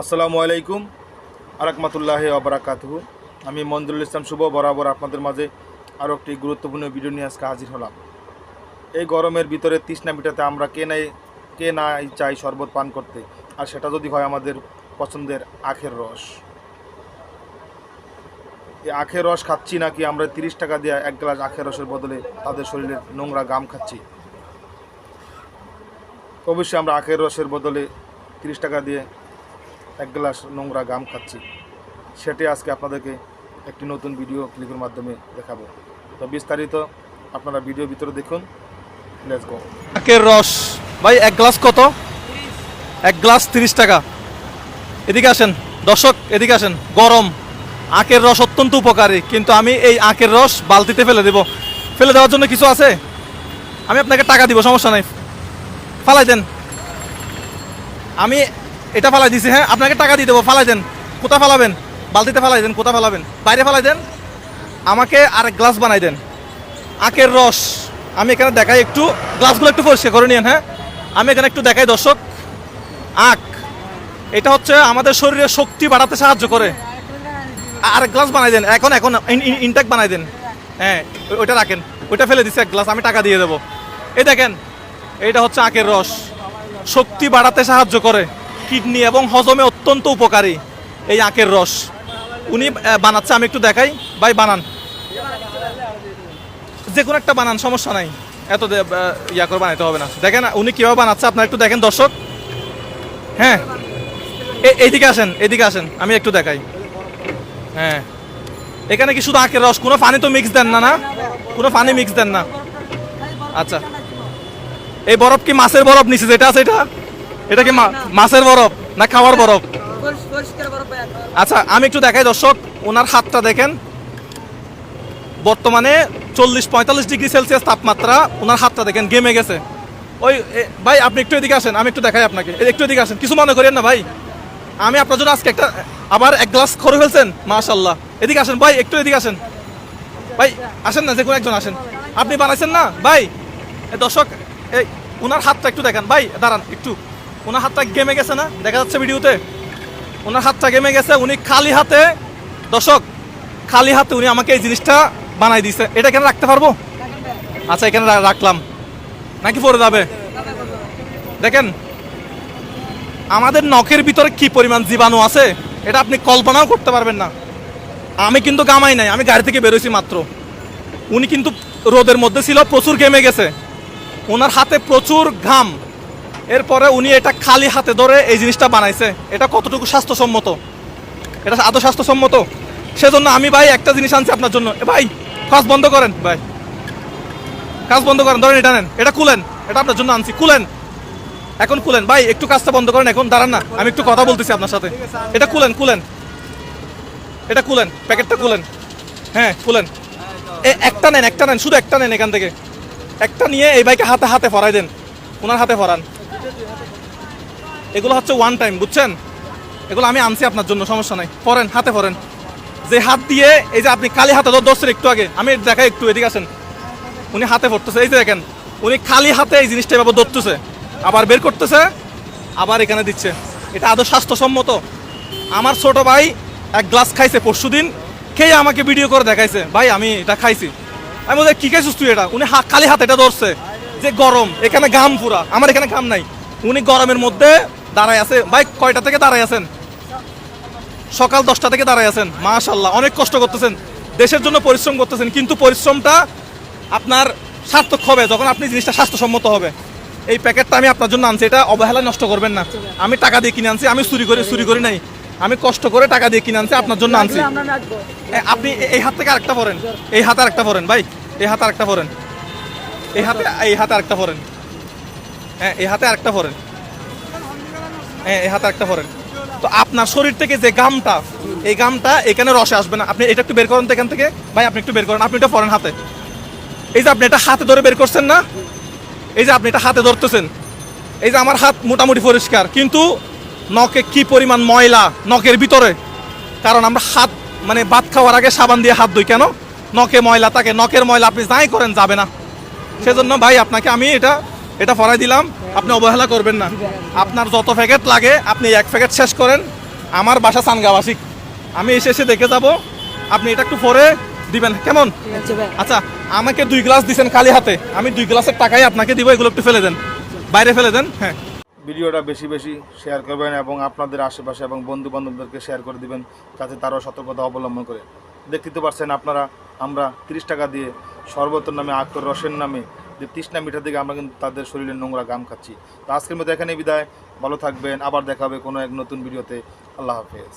আসসালামু আলাইকুম আরাকমাতুল্লাহ আবরাকাতহু আমি মঞ্জুরুল ইসলাম শুভ, বরাবর আপনাদের মাঝে আরও একটি গুরুত্বপূর্ণ ভিডিও নিয়ে আজকে হাজির হলাম। এই গরমের ভিতরে তৃষ্ণা মিটাতে আমরা কে নাই কে নাই চাই শরবত পান করতে? আর সেটা যদি হয় আমাদের পছন্দের আখের রস। এই আখের রস খাচ্ছি নাকি আমরা তিরিশ টাকা দিয়ে এক গ্লাস আখের রসের বদলে তাদের শরীরের নোংরা গাম খাচ্ছি? অবশ্যই আমরা আখের রসের বদলে তিরিশ টাকা দিয়ে এক গ্লাস নোংরা গাম খাচ্ছি। সেটি আজকে আপনাদেরকে একটি নতুন ভিডিও ক্লিপের মাধ্যমে দেখাবো। তো বিস্তারিত আপনারা ভিডিও ভিতরে দেখুন। আখের রস। ভাই, এক গ্লাস কত? এক গ্লাস তিরিশ টাকা। এদিকে আসেন। দর্শক, এদিকে আসেন। গরম। আখের রস অত্যন্ত উপকারী। কিন্তু আমি এই আখের রস বালতিতে ফেলে দেব। ফেলে দেওয়ার জন্য কিছু আছে? আমি আপনাকে টাকা দিব, সমস্যা নাই। ফালাই দেন। আমি এটা ফালাই দিছি হ্যাঁ? আপনাকে টাকা দিয়ে দেবো, ফালাই দেন। কোথা ফালাবেন? বালতিতে ফালাই দেন, কোথা ফালাবেন? বাইরে ফালাই দেন। আমাকে আরেক গ্লাস বানাই দেন। আখের রস। আমি এখানে দেখাই একটু, গ্লাসগুলো একটু পরিষ্কার করে নিন হ্যাঁ? আমি এখানে একটু দেখাই, দর্শক। আখ। এটা হচ্ছে আমাদের শরীরে শক্তি বাড়াতে সাহায্য করে। আর গ্লাস বানাই দেন। এখন এখন ইনটেক বানাই দেন। হ্যাঁ ওইটা রাখেন। ওইটা ফেলে দিচ্ছে এক গ্লাস। আমি টাকা দিয়ে দেবো। এই দেখেন, এইটা হচ্ছে আখের রস। শক্তি বাড়াতে সাহায্য করে। কিডনি এবং হজমে অত্যন্ত উপকারী এই আখের রস। উনি বানাচ্ছে, আমি একটু দেখাই। ভাই, বানান। যে কোনো একটা বানান, সমস্যা নাই। এত ইয়া করে বানাইতে হবে না। দেখেন, উনি কীভাবে বানাচ্ছে, আপনারা একটু দেখেন, দর্শক। হ্যাঁ। এইদিকে আসেন এইদিকে আসেন, আমি একটু দেখাই। হ্যাঁ। এখানে কি শুধু আখের রস? কোনো পানি তো মিক্স দেন না না? কোনো পানি মিক্স দেন না? আচ্ছা। এই বরফ কি মাছের বরফ নিচে যেটা আছে, এটা? এটা কি মাছের বরফ না খাওয়ার বরফ? আচ্ছা আমি একটু দেখাই দর্শক ওনার হাতটা দেখেন। বর্তমানে চল্লিশ পঁয়তাল্লিশ ডিগ্রি সেলসিয়াস তাপমাত্রা ওনার হাতটা দেখেন গেমে গেছে। ওই ভাই আপনি একটু এদিকে আসেন আমি একটু দেখাই আপনাকে। একটু এদিকে আসেন কিছু মনে করেন না ভাই। আমি আপনার জন্য আজকে একটা আবার এক গ্লাস খরে ফেলছেন মাশাল্লাহ এদিকে আসেন ভাই একটু এদিকে আসেন। ভাই আসেন না যে কোনো একজন আসেন। আপনি বানাইছেন না? ভাই দর্শক এই ওনার হাতটা একটু দেখেন। ভাই দাঁড়ান একটু। ওনার হাতটা গেমে গেছে না? দেখা যাচ্ছে ভিডিওতে। ওনার হাতটা গেমে গেছে, উনি খালি হাতে, দর্শক, খালি হাতে উনি আমাকে এই জিনিসটা বানাই দিছে। এটা এখানে রাখতে পারব? আচ্ছা এখানে রাখলাম। নাকি পরে যাবে? দেখেন, আমাদের নখের ভিতরে কি পরিমাণ জীবাণু আছে, এটা আপনি কল্পনাও করতে পারবেন না। আমি কিন্তু গামাই নাই, আমি গাড়ি থেকে বেরোইছি মাত্র। উনি কিন্তু রোদের মধ্যে ছিল, প্রচুর ঘেমে গেছে। ওনার হাতে প্রচুর ঘাম। এরপরে উনি এটা খালি হাতে ধরে এই জিনিসটা বানাইছে। এটা কতটুকু স্বাস্থ্যসম্মত? এটা আদৌ স্বাস্থ্যসম্মত? সেজন্য আমি ভাই একটা জিনিস আনছি আপনার জন্য। ভাই, কাজ বন্ধ করেন। ভাই, কাজ বন্ধ করেন, ধরেন এটা নেন। এটা খুলেন। এটা আপনার জন্য আনছি। খুলেন। এখন খুলেন। ভাই, একটু কাজটা বন্ধ করেন। এখন দাঁড়ান না। আমি একটু কথা বলতেছি আপনার সাথে। এটা খুলেন খুলেন। এটা খুলেন। প্যাকেটটা খুলেন। হ্যাঁ খুলেন। এ, একটা নেন একটা নেন। শুধু একটা নেন এখান থেকে। একটা নিয়ে এই ভাইকে হাতে হাতে ফরাই দেন। ওনার হাতে ফরান এগুলো হচ্ছে ওয়ান টাইম বুঝছেন? এগুলো আমি আনছি আপনার জন্য, সমস্যা নাই। পরেন, হাতে পরেন। যে হাত দিয়ে, এই যে আপনি খালি হাতে ধরছেন একটু আগে, আমি দেখাই একটু, এদিকে আসেন। উনি হাতে পড়তেছে, এই যে দেখেন, উনি খালি হাতে এই জিনিসটা এভাবে ধরতেছে। আবার বের করতেছে, আবার এখানে দিচ্ছে। এটা আদৌ স্বাস্থ্যসম্মত? আমার ছোট ভাই এক গ্লাস খাইছে পরশু দিন খেয়ে আমাকে ভিডিও করে দেখাইছে, ভাই, আমি এটা খাইছি। আমি বলছি, কি খাইছিস তুই এটা? উনি খালি হাতে এটা ধরছে। যে গরম, এখানে ঘাম পুরা। আমার এখানে ঘাম নাই। উনি গরমের মধ্যে দাঁড়ায় আছে। ভাই কয়টা থেকে দাঁড়ায় আছেন? সকাল দশটা থেকে দাঁড়ায় আছেন। মাশাল্লাহ অনেক কষ্ট করতেছেন। দেশের জন্য পরিশ্রম করতেছেন কিন্তু পরিশ্রমটা আপনার সার্থক হবে যখন আপনি জিনিসটা স্বাস্থ্যসম্মত হবে। এই প্যাকেটটা আমি আপনার জন্য আনছি এটা অবহেলা নষ্ট করবেন না। আমি টাকা দিয়ে কিনে আনছি আমি চুরি করে চুরি করি নাই। আমি কষ্ট করে টাকা দিয়ে কিনে আনছি আপনার জন্য আনছি। আপনি এই হাত থেকে আরেকটা পরেন। এই হাতে আরেকটা পরেন ভাই। এই হাতে আরেকটা পরেন। এই হাতে এই হাতে আরেকটা পরেন। হ্যাঁ এই হাতে আরেকটা পরেন। হ্যাঁ এই হাতে আরেকটা পরেন। তো আপনার শরীর থেকে যে গামটা, এই গামটা এখানে রসে আসবে না। আপনি এটা একটু বের করেন তো এখান থেকে। ভাই, আপনি একটু বের করেন। আপনি এটা পরেন হাতে। এই যে আপনি এটা হাতে ধরে বের করছেন না, এই যে আপনি এটা হাতে ধরতেছেন, এই যে আমার হাত মোটামুটি পরিষ্কার, কিন্তু নখে কি পরিমাণ ময়লা নখের ভিতরে? কারণ আমরা হাত মানে ভাত খাওয়ার আগে সাবান দিয়ে হাত ধুই কেন? নখে ময়লা থাকে, নখের ময়লা আপনি যাই করেন, যাবে না। সেজন্য ভাই, আপনাকে আমি এটা এটা ফরাই দিলাম। আপনি অবহেলা করবেন না। আপনার যত প্যাকেট লাগে আপনি এক প্যাকেট শেষ করেন। আমার বাসা সানগাবাসিক। আমি এসে এসে দেখে যাব। আপনি এটা একটু পরে দিবেন। কেমন? আচ্ছা আচ্ছা আমাকে দুই গ্লাস দিচ্ছেন খালি হাতে। আমি দুই গ্লাসের টাকাই আপনাকে দিব এগুলো একটু ফেলে দেন। বাইরে ফেলে দেন। হ্যাঁ। ভিডিওটা বেশি বেশি শেয়ার করবেন এবং আপনাদের আশেপাশে এবং বন্ধু বান্ধবদেরকে শেয়ার করে দিবেন যাতে তারাও সতর্কতা অবলম্বন করে। দেখতে তো পারছেন আপনারা আমরা তিরিশ টাকা দিয়ে সর্বতর নামে আক্তর রসের নামে তৃষ্ণা মিঠা থেকে আমরা কিন্তু তাদের শরীরে নোংরা গাম খাচ্ছি। তো আজকের মতো এখানেই বিদায়। ভালো থাকবেন। আবার দেখা হবে কোনো এক নতুন ভিডিওতে। আল্লাহ হাফেজ।